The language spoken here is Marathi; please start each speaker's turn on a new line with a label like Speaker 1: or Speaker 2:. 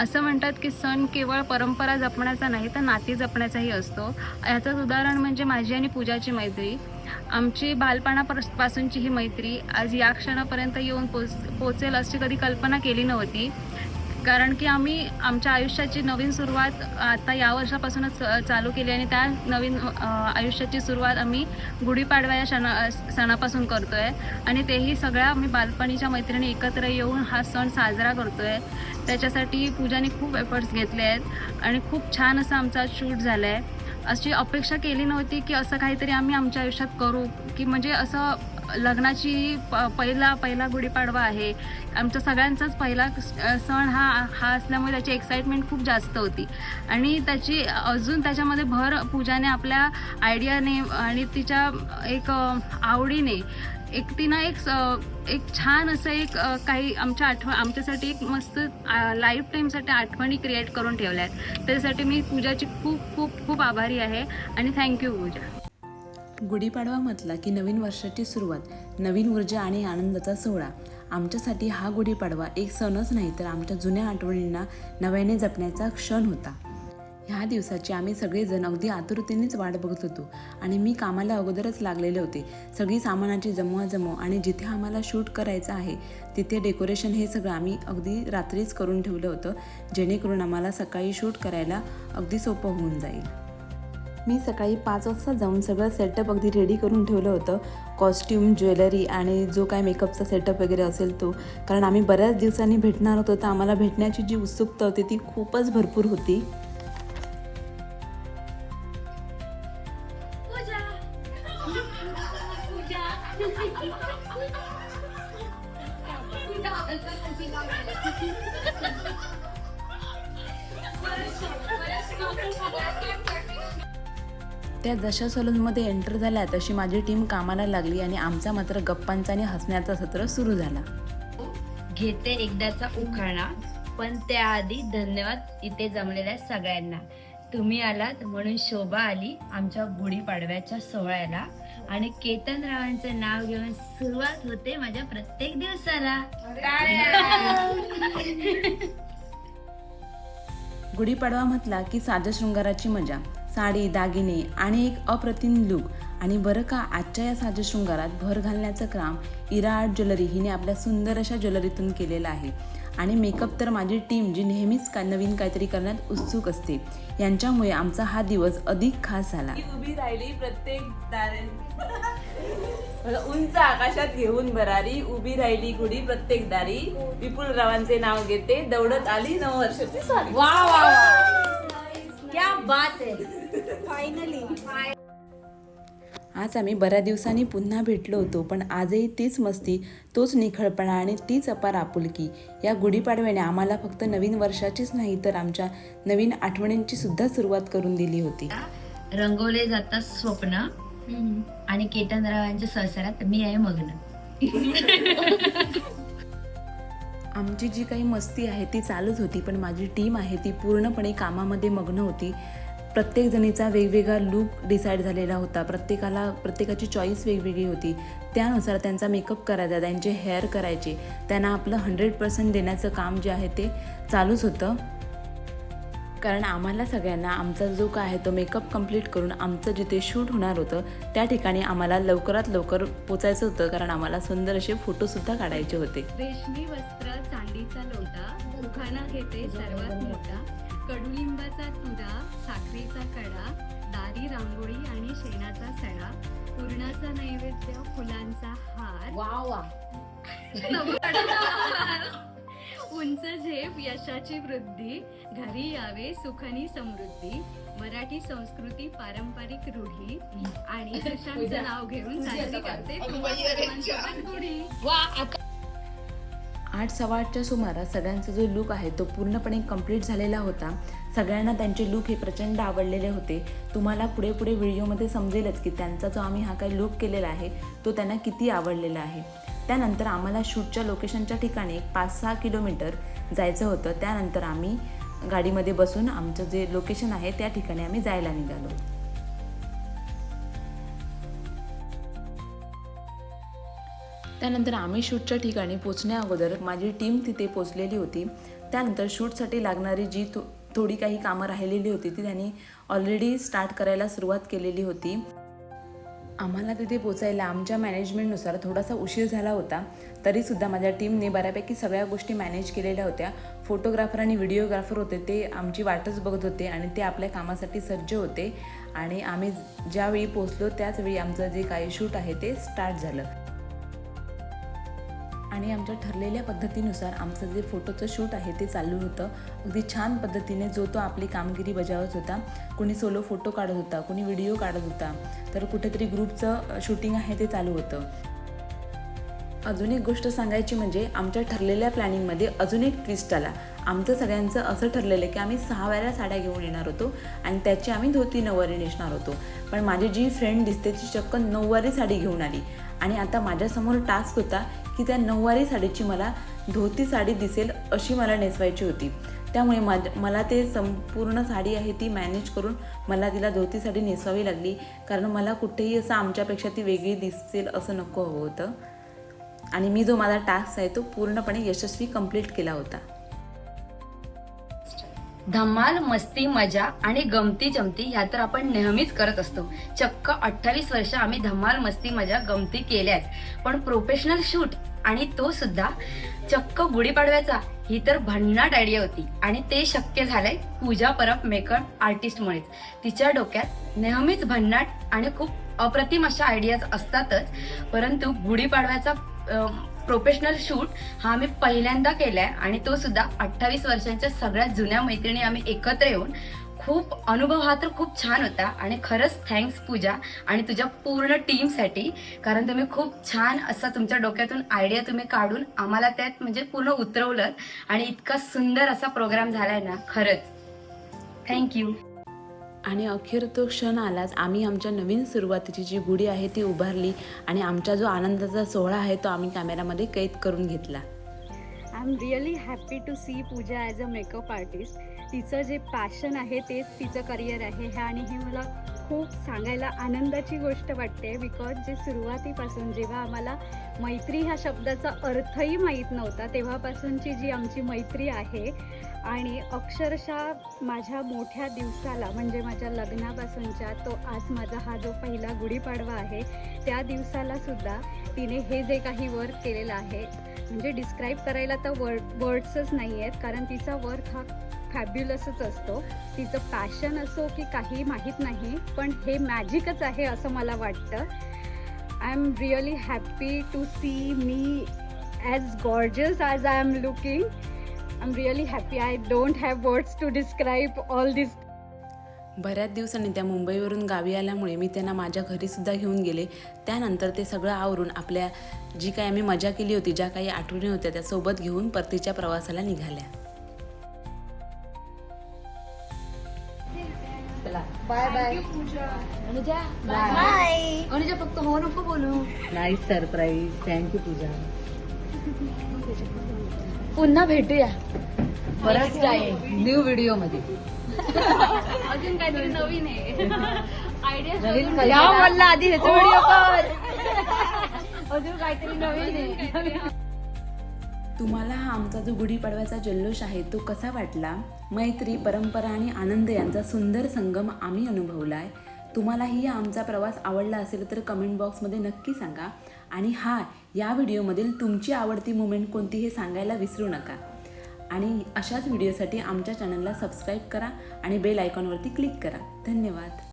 Speaker 1: असं म्हणतात की सण केवळ परंपरा जपण्याचा नाही तर नाती जपण्याचाही असतो. याचंच उदाहरण म्हणजे माझी आणि पूजाची मैत्री. आमची बालपणापासूनची ही मैत्री आज या क्षणापर्यंत येऊन पोच पोचेल अशी कधी कल्पना केली नव्हती. कारण की आम्ही आमच्या आयुष्याची नवीन सुरुवात आता या वर्षापासूनच चालू केली आणि त्या नवीन आयुष्याची सुरुवात आम्ही गुढीपाडवा या सणा सणापासून करतो आहे आणि तेही सगळ्या आम्ही बालपणीच्या मैत्रिणी एकत्र येऊन हा सण साजरा करतो आहे त्याच्यासाठी पूजाने खूप एफर्ट्स घेतले आहेत आणि खूप छान असं आमचा शूट झाला आहे अशी अपेक्षा केली नव्हती की असं काहीतरी आम्ही आमच्या आयुष्यात करू की म्हणजे असं लग्नाची प पहिला पहिला गुढीपाडवा आहे. आमचा सगळ्यांचाच पहिला सण हा हा असल्यामुळे त्याची एक्साइटमेंट खूप जास्त होती. आणि त्याची अजून त्याच्यामध्ये भर पूजाने आपल्या आयडियाने आणि तिच्या एक आवडीने एक तिनं एक स- एक छान असं एक काही आमच्या आठवण आमच्यासाठी एक मस्त लाईफ टाईमसाठी आठवणी क्रिएट करून ठेवल्या आहेत. त्यासाठी मी पूजाची खूप खूप खूप आभारी आहे. आणि थँक्यू पूजा.
Speaker 2: गुढीपाडवा म्हटला की नवीन वर्षाची सुरुवात नवीन ऊर्जा आणि आनंदाचा सोहळा. आमच्यासाठी हा गुढीपाडवा एक सणच नाही तर आमच्या जुन्या आठवणींना नव्याने जपण्याचा क्षण होता. ह्या दिवसाची आम्ही सगळेजण अगदी आतुरतेनेच वाट बघत होतो आणि मी कामाला अगोदरच लागलेले होते. सगळी सामानाची जमवाजमव आणि जिथे आम्हाला शूट करायचं आहे तिथे डेकोरेशन हे सगळं आम्ही अगदी रात्रीच करून ठेवलं होतं जेणेकरून आम्हाला सकाळी शूट करायला अगदी सोपं होऊन जाईल. मी सकाळी पाच वाजता जाऊन सगळं सेटअप अगदी रेडी करून ठेवलं होतं. कॉस्ट्यूम ज्वेलरी आणि जो काय मेकअपचा सेटअप वगैरे असेल तो. कारण आम्ही बऱ्याच दिवसांनी भेटणार होतो तर आम्हाला भेटण्याची जी उत्सुकता होती ती खूपच भरपूर होती. त्या जशा सलूनमध्ये एंटर झाल्या तशी माझी टीम कामाला लागली आणि आमचा मात्र गप्पांचा आणि हसण्याचा सत्र सुरू झाला.
Speaker 3: घेते एकदाचा उखाणा पण त्याआधी धन्यवाद इथे जमलेल्या सगळ्यांना. तुम्ही आलात म्हणून शोभा आली आमच्या गुढीपाडव्याच्या सोहळ्याला. आणि केतन रावांचं नाव घेऊन सुरुवात होते माझ्या प्रत्येक दिवसाला.
Speaker 2: गुढीपाडवा म्हटला की साध्या शृंगाराची मजा. साडी दागिने आणि एक अप्रतिम लुक. आणि बरं का आजच्या या साजं शृंगारात भर घालण्याचं काम इरा आर्ट ज्वेलरी हिने आपल्या सुंदर अशा ज्वेलरीतून केलेलं आहे. आणि मेकअप तर माझी टीम जी नेहमीच का नवीन काहीतरी करण्यात उत्सुक असते. यांच्यामुळे आमचा हा दिवस अधिक खास झाला.
Speaker 4: उभी राहिली प्रत्येक उंच आकाशात घेऊन भरारी उभी राहिली गुढी प्रत्येक दारी. विपुल रावांचे नाव घेते दौडत आली नऊ वर्षाची साली.
Speaker 3: वा वा वा. क्या बात आहे
Speaker 2: आज आम्ही बऱ्याच दिवसांनी पुन्हा भेटलो होतो पण आजही तीच मस्ती तोच निखळपणा आणि तीच अपार आपुलकी. या गुढीपाडव्याने आम्हाला फक्त नवीन वर्षाचीच नाही तर आमच्या नवीन आठवणींची सुद्धा सुरुवात करून दिली होती.
Speaker 3: रंगवले जातात स्वप्न. आणि केतन रावांच्या संसारात मी आहे मग्न.
Speaker 2: आमची जी काही मस्ती आहे ती चालूच होती पण माझी टीम आहे ती पूर्णपणे कामामध्ये मग्न होती. प्रत्येक जणीचा वेगवेगळा लूक डिसाईड झालेला होता. प्रत्येकाला प्रत्येकाची चॉईस वेगवेगळी होती. त्यानुसार त्यांचा मेकअप करायचा त्यांचे हेअर करायचे. त्यांना आपलं हंड्रेड पर्सेंट देण्याचं काम जे आहे ते चालूच होतं. कारण आम्हाला सगळ्यांना आमचा जो काय आहे तो मेकअप कंप्लीट करून आमचं जिथे शूट होणार होतं त्या ठिकाणी आम्हाला लवकरात लवकर पोचायचं होतं कारण आम्हाला सुंदर असे फोटोसुद्धा काढायचे होते.
Speaker 1: रेशमी वस्त्र चांदीचा लोटा उखाणा घेते सर्वात मोठा कडुलिंबाचा तुरा साखरेचा कडा दारी रांगोळी आणि शेणाचा सडा पूर्णाचा नैवेद्य फुलांचा हार.
Speaker 3: वा वा
Speaker 1: उंच झेप यशाची वृद्धी घरी यावे सुखनी समृद्धी मराठी संस्कृती पारंपरिक रूढी आणि सुशांतचं नाव घेऊन साजरी करते. तुम्हा सर्वांसोबत गुढी.
Speaker 2: आठ सव्वा आठच्या सुमारास सगळ्यांचा जो लुक आहे तो पूर्णपणे कंप्लीट झालेला होता. सगळ्यांना त्यांचे लुक हे प्रचंड आवडलेले होते. तुम्हाला पुढे पुढे व्हिडिओमध्ये समजेलच की त्यांचा जो आम्ही हा काही लुक केलेला आहे तो त्यांना किती आवडलेला आहे. त्यानंतर आम्हाला शूटच्या लोकेशनच्या ठिकाणी एक पाच सहा किलोमीटर जायचं होतं. त्यानंतर आम्ही गाडीमध्ये बसून आमचं जे लोकेशन आहे त्या ठिकाणी आम्ही जायला निघालो. त्यानंतर आम्ही शूटच्या ठिकाणी पोचण्या अगोदर माझी टीम तिथे पोचलेली होती. त्यानंतर शूटसाठी लागणारी जी थो थोडी काही कामं राहिलेली होती ती त्यांनी ऑलरेडी स्टार्ट करायला सुरुवात केलेली होती. आम्हाला तिथे पोचायला आमच्या मॅनेजमेंटनुसार थोडासा उशीर झाला होता. तरीसुद्धा माझ्या टीमने बऱ्यापैकी सगळ्या गोष्टी मॅनेज केलेल्या होत्या. फोटोग्राफर आणि व्हिडिओग्राफर होते ते आमची वाटच बघत होते आणि ते आपल्या कामासाठी सज्ज होते. आणि आम्ही ज्यावेळी पोचलो त्याचवेळी आमचं जे काही शूट आहे ते स्टार्ट झालं. आणि आमच्या ठरलेल्या पद्धतीनुसार आमचं जे फोटोचं शूट आहे ते चालू होतं. अगदी छान पद्धतीने जो तो आपली कामगिरी बजावत होता. कोणी सोलो फोटो काढत होता कोणी व्हिडिओ काढत होता. तर कुठेतरी ग्रुपचं शूटिंग आहे ते चालू होतं. अजून एक गोष्ट सांगायची म्हणजे आमच्या ठरलेल्या प्लॅनिंगमध्ये अजून एक ट्विस्ट आला. आमचं सगळ्यांचं असं ठरलेलं की आम्ही सहा वेळा साड्या घेऊन येणार होतो आणि त्याची आम्ही धोती नऊवारी नेसणार होतो. पण माझी जी फ्रेंड दिसते ती चक्क नऊवारी साडी घेऊन आली. आणि आता माझ्यासमोर टास्क होता की त्या नऊवारी साडीची मला धोती साडी दिसेल अशी मला नेसवायची होती. त्यामुळे माझ मला ते संपूर्ण साडी आहे ती मॅनेज करून मला तिला धोती साडी नेसवावी लागली. कारण मला कुठेही असं आमच्यापेक्षा ती वेगळी दिसेल असं नको हवं होतं. आणि मी जो माझा टास्क आहे तो पूर्णपणे यशस्वी कंप्लीट केला होता.
Speaker 3: धमाल मस्ती मजा आणि गमती जमती ह्या तर आपण नेहमीच करत असतो. चक्क अठ्ठावीस वर्ष आम्ही धमाल मस्ती मजा गमती केल्याच. पण प्रोफेशनल शूट आणि तो सुद्धा चक्क गुढीपाडव्याचा ही तर भन्नाट आयडिया होती. आणि ते शक्य झालंय पूजा परब मेकअप आर्टिस्टमुळेच तिच्या डोक्यात नेहमीच भन्नाट आणि खूप अप्रतिम अशा आयडियाज असतातच. परंतु गुढीपाडव्याचा प्रोफेशनल शूट हा आम्ही पहिल्यांदा केलाय आणि तो सुद्धा अठ्ठावीस वर्षांच्या सगळ्यात जुन्या मैत्रिणी आम्ही एकत्र येऊन खूप अनुभव हा तर खूप छान होता. आणि खरंच थँक्स पूजा आणि तुझ्या पूर्ण टीमसाठी कारण तुम्ही खूप छान असा तुमच्या डोक्यातून आयडिया तुम्ही काढून आम्हाला त्यात म्हणजे पूर्ण उतरवलं आणि इतका सुंदर असा प्रोग्राम झालाय ना खरंच. थँक्यू
Speaker 2: आणि अखेर तो क्षण आलाच. आम्ही आमच्या नवीन सुरुवातीची जी गुढी आहे ती उभारली आणि आमचा जो आनंदाचा सोहळा आहे तो आम्ही कॅमेरामध्ये कैद करून घेतला.
Speaker 5: I am really happy to see Pooja as a makeup artist तिचं जे पॅशन आहे तेच तिचं करिअर आहे. हे आणि हे मला खूप सांगायला आनंदाची गोष्ट वाटते बिकॉज जे सुरुवातीपासून जेव्हा आम्हाला मैत्री ह्या शब्दाचा अर्थही माहीत नव्हता तेव्हापासूनची जी आमची मैत्री आहे आणि अक्षरशः माझ्या मोठ्या दिवसाला म्हणजे माझ्या लग्नापासूनच्या तो आज माझा हा जो पहिला गुढीपाडवा आहे त्या दिवसाला सुद्धा तिने हे जे काही वर्क केलेलं आहे म्हणजे डिस्क्राईब करायला तर वर्ड वर्ड्सच नाही आहेत कारण तिचा वर्क हा फॅब्युलसच असतो. तिचं पॅशन असो की काही माहीत नाही पण हे मॅजिकच आहे असं मला वाटतं. I am really happy to see me as gorgeous as I am looking I am really happy I don't have words to describe all this
Speaker 2: बऱ्याच दिवसांनी त्या मुंबईवरून गावी आल्यामुळे मी त्यांना माझ्या घरीसुद्धा घेऊन गेले. त्यानंतर ते सगळं आवरून आपल्या जी काही आम्ही मजा केली होती ज्या काही आठवणी होत्या त्या सोबत घेऊन परतीच्या प्रवासाला निघाल्या.
Speaker 3: Bye bye Anuja bye Anuja फक्त हो नको बोलू.
Speaker 6: Nice surprise thank you Pooja.
Speaker 3: पुन्हा भेटूया.
Speaker 6: परत न्यू व्हिडिओमध्ये.
Speaker 5: अजून काहीतरी नवीन आहे. आयडिया
Speaker 6: नवीन
Speaker 3: या म्हणला आधी ह्याचा व्हिडिओ कर. अजून काहीतरी नवीन आहे.
Speaker 2: तुम्हाला हा आमचा जो गुढीपाडव्याचा जल्लोष आहे तो कसा वाटला? मैत्री परंपरा आणि आनंद यांचा सुंदर संगम आम्ही अनुभवला आहे तुम्हालाही हा आमचा प्रवास आवडला असेल तर कमेंट बॉक्समध्ये नक्की सांगा. आणि हा या व्हिडिओमधील तुमची आवडती मुमेंट कोणती हे सांगायला विसरू नका. आणि अशाच व्हिडिओसाठी आमच्या चॅनलला सबस्क्राईब करा आणि बेल आयकॉनवरती क्लिक करा. धन्यवाद.